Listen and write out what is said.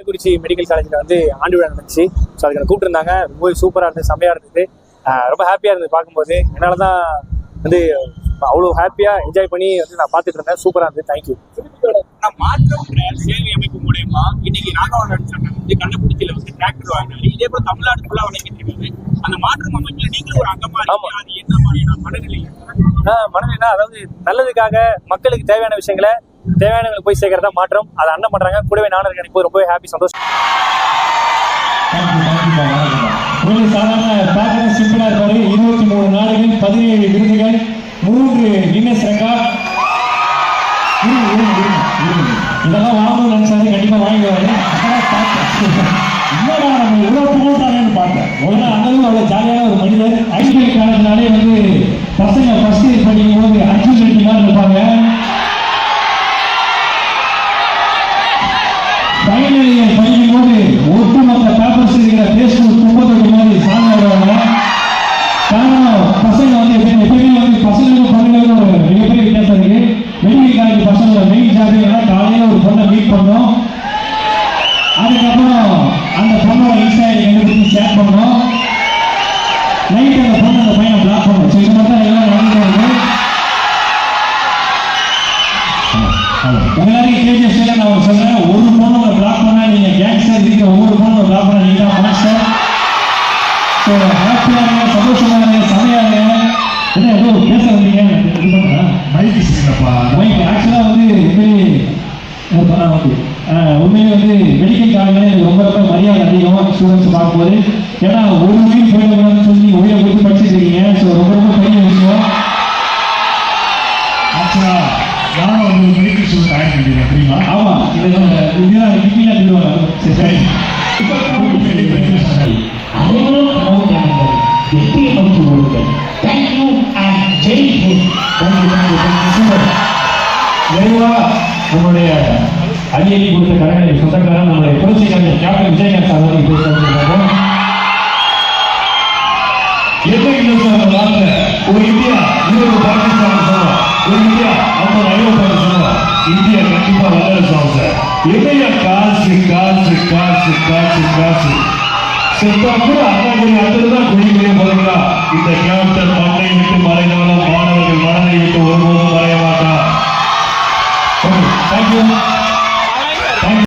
குறிச்சி medical காலேஜில் வந்து ஆண்டு விழா நடந்துச்சு. ஸோ அதுக்கு கூப்பிட்டுருந்தாங்க. ரொம்ப சூப்பராக இருந்தது செம்மையாக இருந்தது. ரொம்ப ஹாப்பியாக இருந்தது பார்க்கும்போது. என்னால் தான் வந்து அவ்வளோ ஹாப்பியாக என்ஜாய் பண்ணி வந்து நான் பார்த்துட்டு இருந்தேன். சூப்பராக இருந்தது. தேங்க்யூ ஆனா மாற்றம்ன்ற சேவை அமைப்பு மூலயமா இன்னைக்கு நடிச்சாங்க வந்து கள்ளக்குறிச்சியில வந்து டிராக்டர் வாங்கினாரு இதே போல தமிழ்நாடு ஃபுல்லா வழங்கிட்டு அந்த மாற்றம் அமைப்புல நீங்களும் ஒரு அங்கமா ஆமா. இருக்கீங்க அது என்ன மாதிரியான மனநிலை? மனநிலைனா அதாவது நல்லதுக்காக மக்களுக்கு தேவையான விஷயங்களை தேவையானவங்களுக்கு போய் சேர்க்கறதா மாற்றம். அதை அண்ணன் பண்றாங்க. கூடவே நானும் இருக்கேன். எனக்கு ரொம்பவே ஹாப்பி சந்தோஷம். சாதாரண பார்க்கற சிம்பிளா இருப்பாரு இருபத்தி மூணு நாடுகள் பதினேழு விருதுகள் மூன்று கின்னஸ் ரெக்கார்ட் இதெல்லாம் வாங்கணும்னு நினைச்சாரு கண்டிப்பா வாங்கிடுவாரு என்னடா நம்ம இவ்வளவு புகழ்றாங்கன்னு பார்த்தேன். ஒழுங்கா அண்ணனும் அவ்வளவு ஜாலியான ஒரு மனிதர். ஐபிஎல் காலத்தினாலே வந்து பசங்க நைட் அந்த பொண்ணு அந்த பையனை பிளாக் பண்ணோம் ஸோ இது மட்டும் எல்லாம் நடந்துட்டு எல்லாரையும் கேஜிஎஸ்ல நான் சொல்றேன் ஒரு பொண்ணு பிளாக் பண்ணா நீங்க கேங்ஸ்டர் இருக்கிற ஒவ்வொரு பொண்ணு பிளாக் பண்ணா நீங்க மாஸ்டர் ஸோ ஹாப்பியா இருங்க சந்தோஷமா இருங்க செமையா இருங்க. என்ன ஏதோ பேச வந்தீங்க இது மைக் வந்து உண்மையிலே வந்து மெடிக்கல் காலேஜில் எனக்கு ரொம்ப ரொம்ப மரியாதை அதிகம் ஸ்டூடெண்ட்ஸ் பார்க்கும்போது ஏன்னா ஒரு உயிர் போயிடக்கூடாதுன்னு சொல்லி உயிரை கொடுத்து படிச்சுட்டு இருக்கீங்க ஸோ ரொம்ப ரொம்ப பெரிய விஷயம். ஆக்சுவலா நானும் வந்து மெடிக்கல் ஸ்டூடெண்ட் ஆயிட்டு பண்ணிருக்கேன் தெரியுமா? ஆமா. இது இதுதான் கிட்னியில் திருவாங்க சரி சரி. அனைவரும் நமது ஜனங்கள் வெற்றியை நோக்கி ஓடுங்கள் thank you and Jai Hind. நிறைவா நம்மளுடைய அடியடி கொடுத்த கடனை சொந்தக்காரன் நம்மளுடைய புரட்சி கலைஞர் கேப்டன் விஜயகாந்த் சார் அவர்கள் பேச இல்லை சார் அந்த ஒரு இந்தியா பாகிஸ்தான் ஒரு இந்தியா ஐம்பது ஐரோப்பான்னு சொல்லுவோம் இந்தியா கண்டிப்பா வல்லரசு ஆகும் சார். காசு காசு காசு காசு காசு. செத்தா கூட இந்த